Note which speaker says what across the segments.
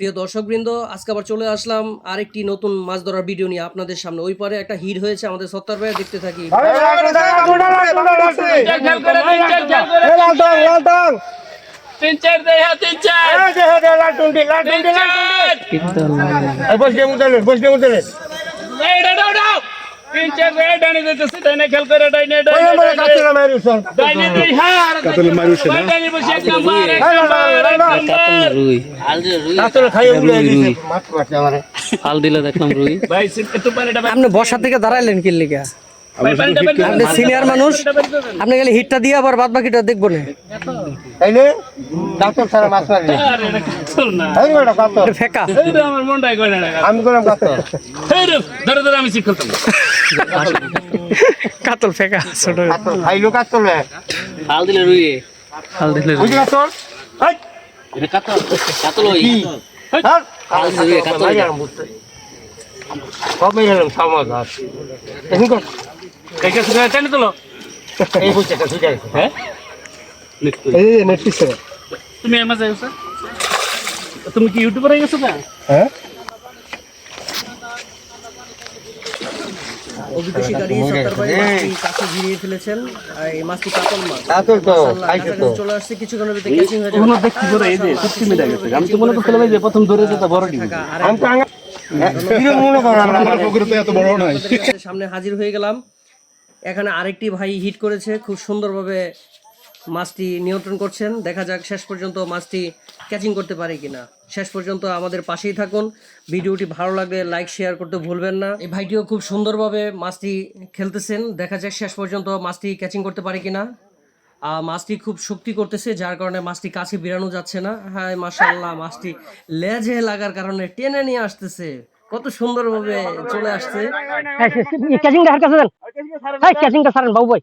Speaker 1: প্রিয় দর্শকবৃন্দ আজকে আবার চলে আসলাম আরেকটি নতুন মাছ ধরার ভিডিও নিয়ে আপনাদের সামনে ওই পারে একটা হিট হয়েছে আমাদের সত্তর ভাই দেখতে থাকি
Speaker 2: হ্যাঁ ডানে বসে
Speaker 3: দিলে দেখলাম রুই।
Speaker 1: আপনি বর্ষা থেকে দাঁড়াইলেন কি লিগা। আপনি সিনিয়র মানুষ। আপনি গেলে হিটটা দিয়ে আবার বাদ বাকিটা দেখব না। ফেকা।
Speaker 4: আমি করলাম
Speaker 2: ধরে ধরে খেলতাম
Speaker 1: কাতল ফেকা ছোট
Speaker 4: খাইলো কাজ চলে
Speaker 3: হাল দিলে রুই। হাল দিলে রুই।
Speaker 4: বুঝলি কাতল?
Speaker 3: এটা কাতল কাতল ওই। হাল দিলে রুই কাতল।
Speaker 4: কবে গেলাম সমাজ এখন কর।
Speaker 2: কাছে করে টেনে তোলো।
Speaker 4: এই বুঝছে আছে।
Speaker 2: হ্যাঁ?
Speaker 4: এই নেট
Speaker 2: তুমি মাঝে তুমি কি ইউটিউবার হয়ে গেছো না
Speaker 4: হ্যাঁ?
Speaker 1: মাছটি কাছে ভিড়িয়ে ফেলেছেন এই মাছটি কাতল মাছ।
Speaker 4: কাতল তো
Speaker 1: মাশাআল্লাহ,
Speaker 4: খাইছে তো
Speaker 1: কাছাকাছি চলে আসছে কিছুক্ষণের ভিতরে ক্যাচিং হয়ে যাবে।
Speaker 2: এখনও দেখছি পরে এই যে সত্যি মিলে গেছে। আমি তো মনে করছিলাম যে প্রথম ধরে যেটা বড় ডিম।
Speaker 4: আমি তো মনে
Speaker 1: সামনে হাজির হয়ে গেলাম। এখানে আরেকটি ভাই হিট করেছে খুব সুন্দরভাবে মাছটি নিয়ন্ত্রণ করছেন দেখা যাক শেষ পর্যন্ত মাছটি ক্যাচিং করতে পারে কিনা শেষ পর্যন্ত আমাদের পাশেই থাকুন ভিডিওটি ভালো লাগলে লাইক শেয়ার করতে ভুলবেন না এই ভাইটিও খুব সুন্দরভাবে মাছটি খেলতেছেন দেখা যাক শেষ পর্যন্ত মাছটি ক্যাচিং করতে পারে কিনা মাছটি খুব শক্তি করতেছে যার কারণে মাছটি কাছে বেরানো যাচ্ছে না হ্যাঁ মাশাল্লাহ মাছটি লেজে লাগার কারণে টেনে নিয়ে আসতেছে কত সুন্দরভাবে চলে আসছে ক্যাচিংটা হার কাছে দেন হ্যাঁ ক্যাচিংটা বাবু ভাই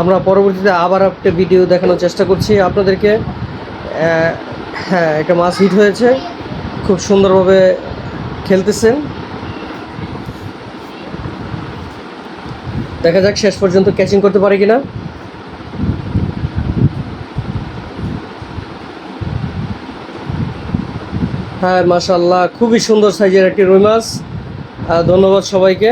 Speaker 1: আমরা পরবর্তীতে আবার একটা ভিডিও দেখানোর চেষ্টা করছি আপনাদেরকে। হ্যাঁ একটা মাছ হিট হয়েছে। খুব সুন্দরভাবে খেলতেছেন। দেখা যাক শেষ পর্যন্ত ক্যাচিং করতে পারে কিনা। হ্যাঁ মাশাল্লাহ খুবই সুন্দর সাইজের একটি রুই মাছ। ধন্যবাদ সবাইকে।